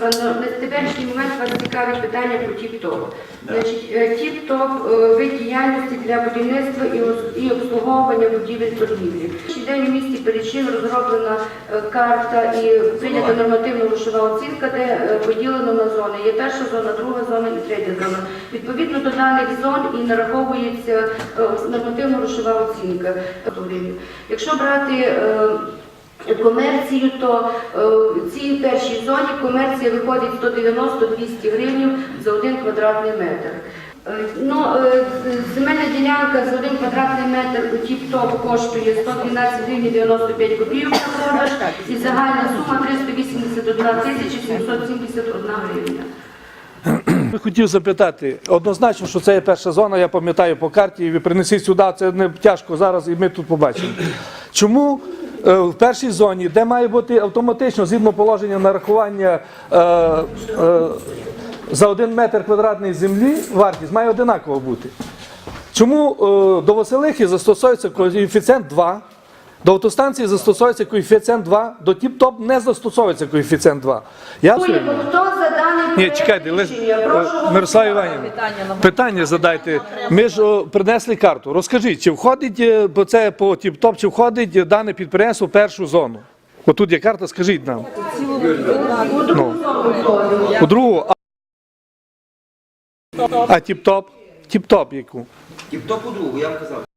На теперішній момент вас цікавить питання про тіп-топ. Е, тіп-топ е, вид діяльності для будівництва і обслуговування будівель торгівлі. День у місті Перечин розроблена е, карта і прийнята нормативно грошова оцінка, де поділено на зони. Є перша зона, друга зона і третя зона. Відповідно до даних зон і нараховується нормативно грошова оцінка. Якщо брати комерцію, то е, в цій першій зоні комерція виходить 190-200 гривень за один квадратний метр. Е, Ну, е, земельна ділянка за один квадратний метр у тіп-топ коштує 112 гривень 95 копійок на продаж і загальна сума 381 тисяча 771 гривня. Хотів запитати, однозначно, що це є перша зона, я пам'ятаю по карті, і принесіть сюди, це не тяжко зараз, і ми тут побачимо. Чому е, в першій зоні, де має бути автоматично, згідно положення нарахування е, е, за один метр квадратний землі, вартість має одинаково бути? Чому до Василихи застосовується коефіцієнт 2, до автостанції застосовується коефіцієнт 2, до тіп-топ не застосовується коефіцієнт 2? Я Хто за даний ні, чекайте, лиш е, Мирослава Іванівна, питання задайте. Ми ж о, принесли карту. Розкажіть, чи входить е, бо це по тіп-топ, чи входить е, дане підприємство в першу зону? Отут є карта, скажіть нам. Ну, у другу. А, а тіп-топ? Тіп-топ яку? Тіп-топ у другу, я вам казав.